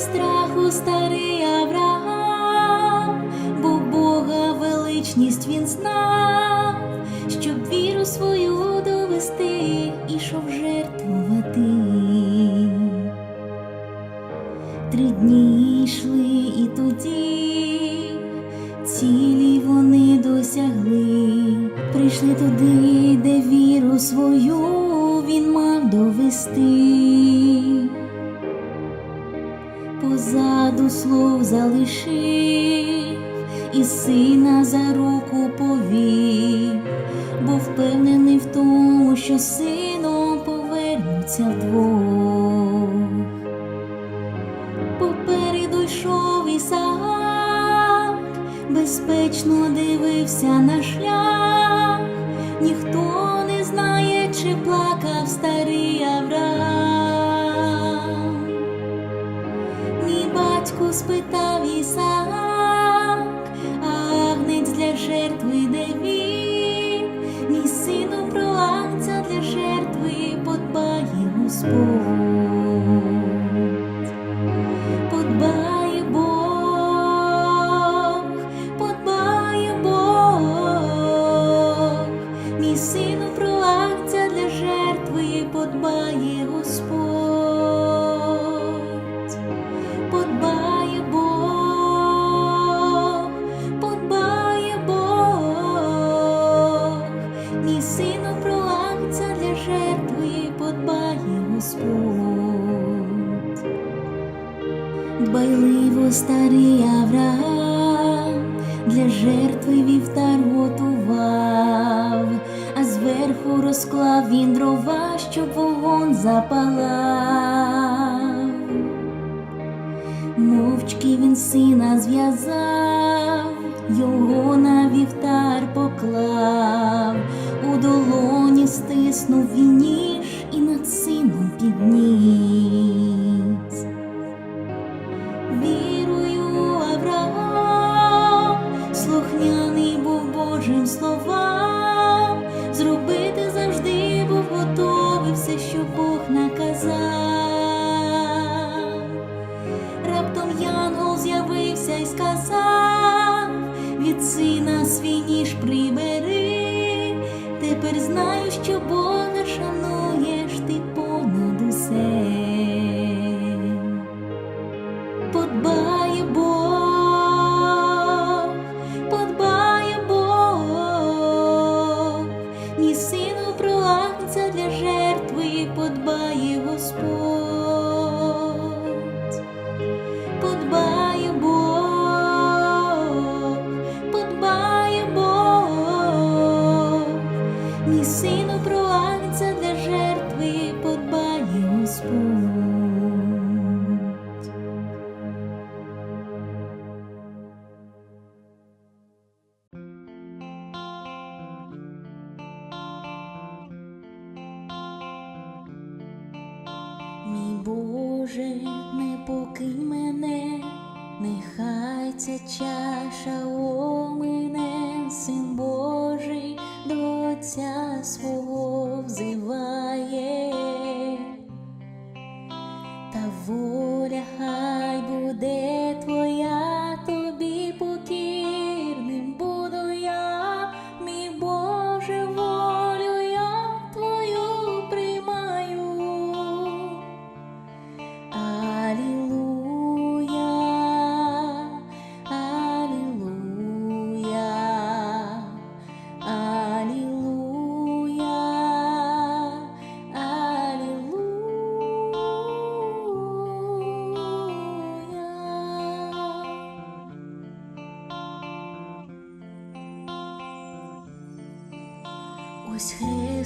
страху старий Авраам, бо Бога величність він знав, щоб віру свою залишив і сина за руку повів, бо впевнений в тому, що сином повернуться вдвох. Попереду йшов Ісаак, безпечно дивився на шлях, ніхто не знає, чи плакав старий Авраам. Спитав Ісаак, а агнець для жертви де він? Мій сину про агнця для жертви подбає Господь. Старий Авраам для жертви вівтар готував, а зверху розклав він дрова, щоб вогонь запалав. Мовчки він сина зв'язав, все, що Бог наказав.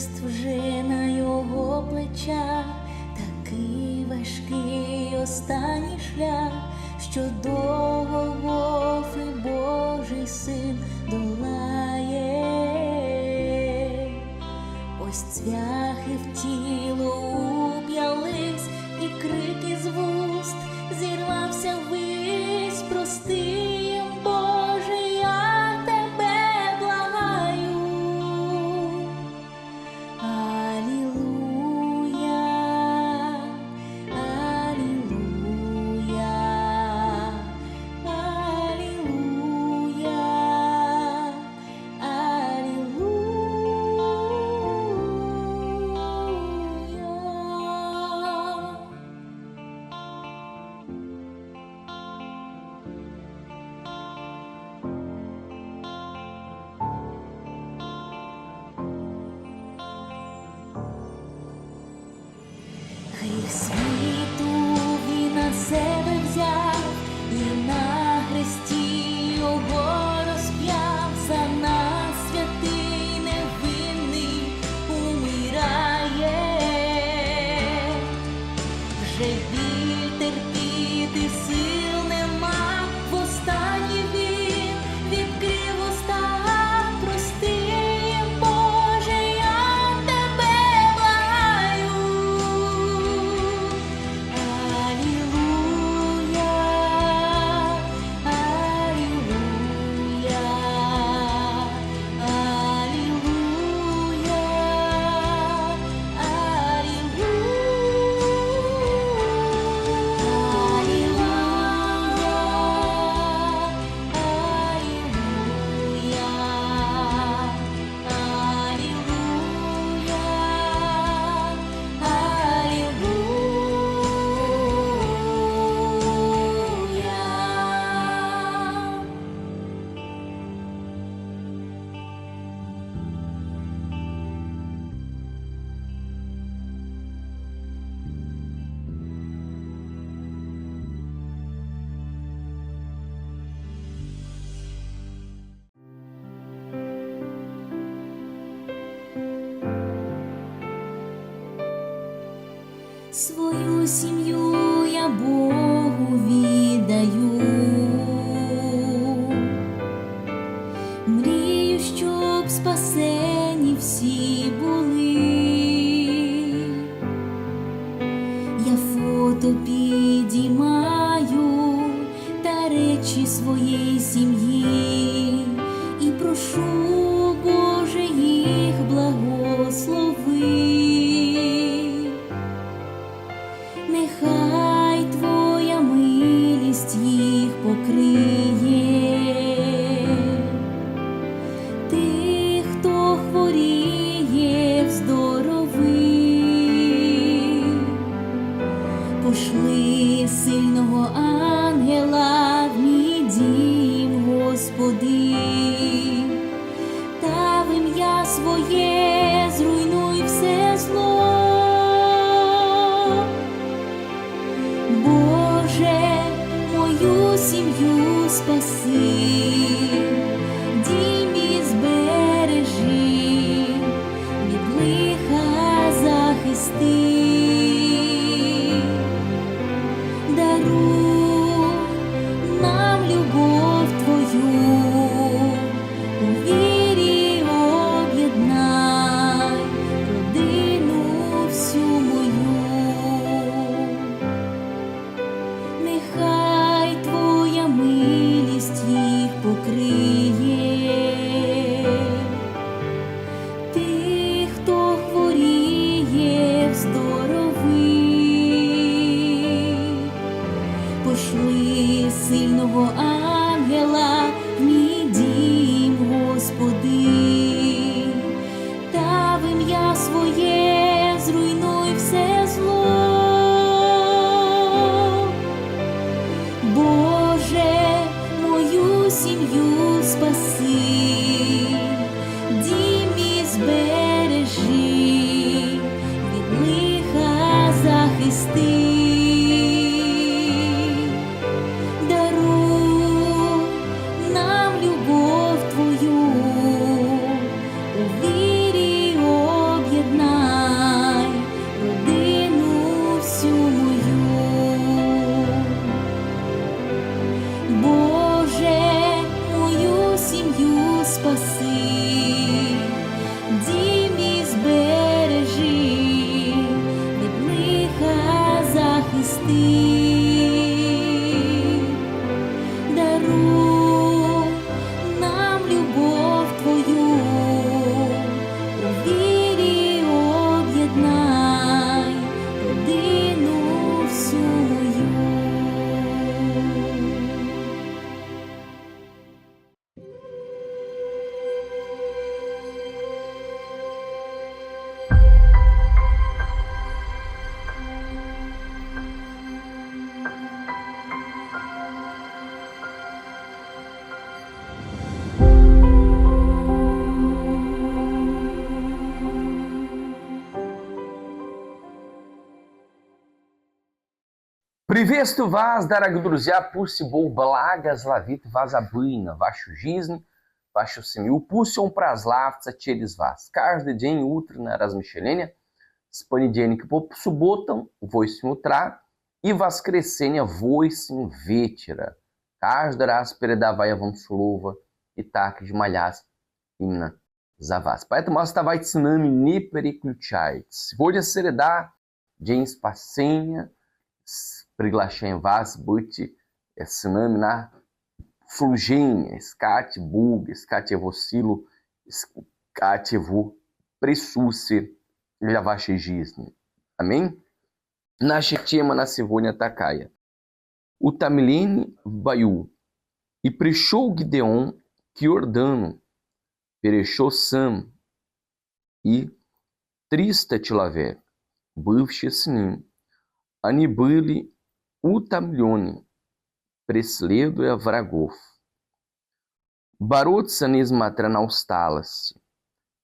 хрест вже на його плечах, такий важкий останній шлях, що довго. Baby. свою сім'ю я Бог. Боже, мою сім'ю спаси, дім і збери. Приветствую вас, дорогие друзья, пусть Бог благословит вас обильно, вашу жизнь, вашу семью, пусть Он прославится через вас. Каждый день утреннее размышление с понедельника по субботам в 8 утра и воскресенье в 8 вечера. Каждый раз передавая вам слово и так же молясь именно за вас. Поэтому оставайтесь с нами, не переключайтесь. Сегодня среда, день спасения. Приглашаем вас быть с нами на служение. Искать Бога, искать Его силу, искать Его присутствие для вашей жизни. Амém? Наша тема на сегодня такая. Утомление в бою. И пришел Гидеон к Иордану, перешел сам, и триста человек, бывшие с ним, они были утомлены, преследуя врагов. Бороться, несмотря на усталость,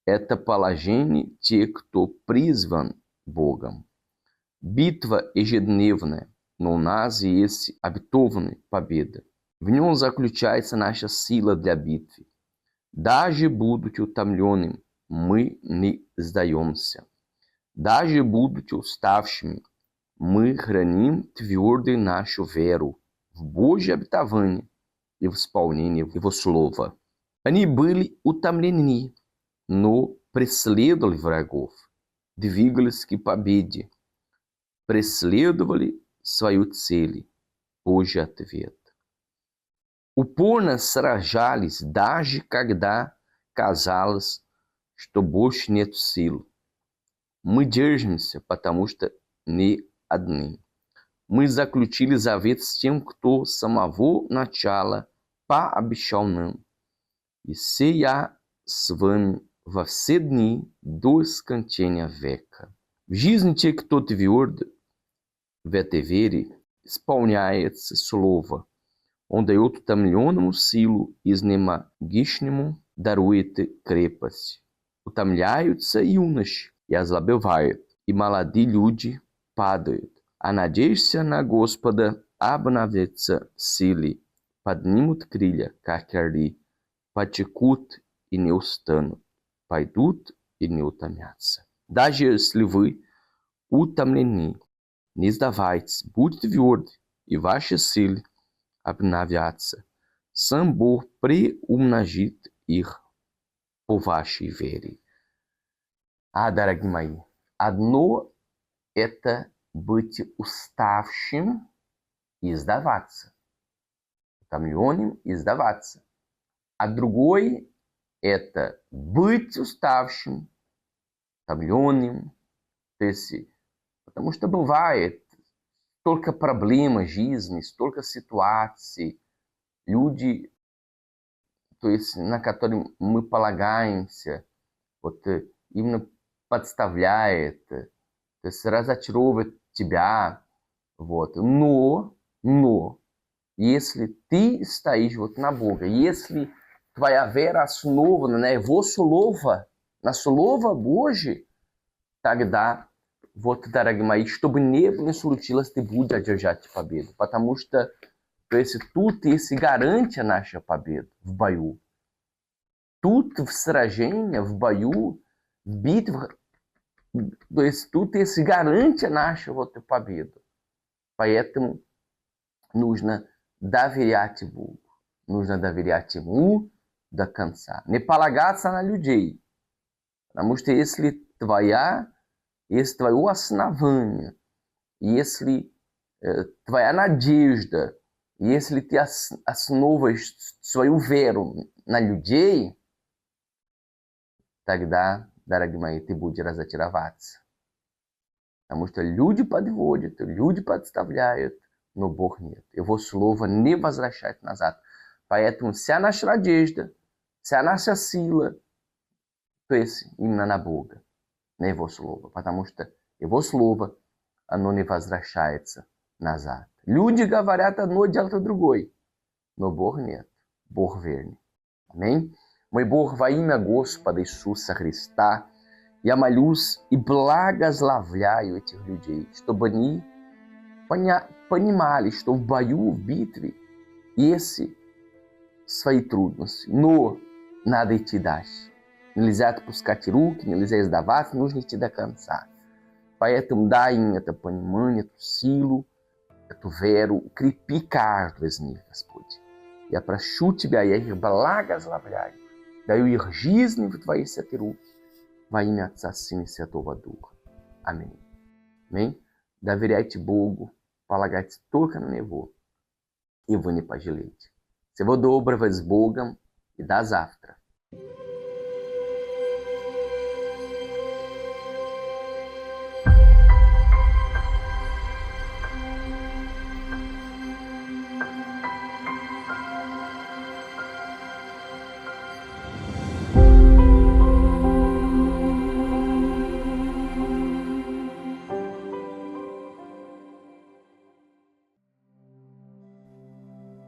это положение тех, кто призван Богом. Битва ежедневная, но у нас есть обетованная победа. В нем заключается наша сила для битвы. Даже будучи утомленными, мы не сдаемся. Даже будучи уставшими, мы храним твердой нашу веру в Божье обетование и в исполнение Его Слова. Они были утомлены, но преследовали врагов, двигались к победе, преследовали свою цель, Божий ответ. Упорно сражались, даже когда казалось, что больше нет сил. Мы держимся, потому что не одни. Мы заключили завет с тем, кто с самого начала пообещал нам. И сия с вами во все дни до скончания века. В жизни тех, кто тверд в этой вере, исполняется слово, он дает утомленному силу и изнемогишнему дарует крепость. Утомляются юноши и ослабевают, и молодые люди падают. А надеешься на Господа, обновятся силы, поднимут крылья, как орли, потекут и не устанут, пойдут и не утомятся. Даже если вы утомлены, не сдавайтесь, будьте тверды, и ваши силы обновятся. Сам Бог приумножит их по вашей вере. А, дорогие мои, одно это быть уставшим и сдаваться. Утомленным и сдаваться. А другой это быть уставшим, утомленным. То есть, потому что бывает столько проблем жизни, столько ситуаций, люди, то есть, на которые мы полагаемся, вот именно подставляет, то есть разочаровывает тебя, вот. Но, но, если ты стоишь вот на Бога, если твоя вера основана на Его Слово, на Слово Божье, тогда, вот, дорогие мои, чтобы не, не случилось, ты будешь одержать победу. Потому что, то есть, тут есть гарante a наша победа в бою. Тут в сражении, в бою, в битвах, то есть тут есть гарante a наша вот победу. Поэтому нужно доверять Богу. Нужно доверять Ему до конца. Не полагаться на людей. Потому что если твоя, если твое основание, если э, твоя надежда, если ты основываешь свою веру на людей, тогда дорогие мои, ты будешь разочароваться. Потому что люди подводят, люди подставляют, но Бог нет. Его слово не возвращает назад. Поэтому вся наша надежда, вся наша сила, то есть именно на Бога, на Его Слово. Потому что Его Слово, оно не возвращается назад. Люди говорят одно, делают другое. Но Бог нет. Бог верный. Аминь. Moibor-vaina gospa de sussa ristá, e amalhus e blagas lavlhai o etirliudei. Estou bani, panimali, estou baiu vitri, e esse svaitrudnos, no nada etidash. Nilizat puskatiruk, nilizes davat, nos nitida cansar. Paetum dain, atapanimani, silo, atuvero, cripicar do esnivas, pude. E a prachute biaer, blagas lavlhai веру, укрепи каждого из них, Господь. Я прошу Тебя, я их благословляю, даю их жизни в Твои святые руки, во имя Отца, Сына и Святого Духа. Аминь. Аминь. Доверяйте Богу, полагайтесь только на Него, и вы не пожалеете. Всего доброго с Богом и до завтра.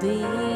be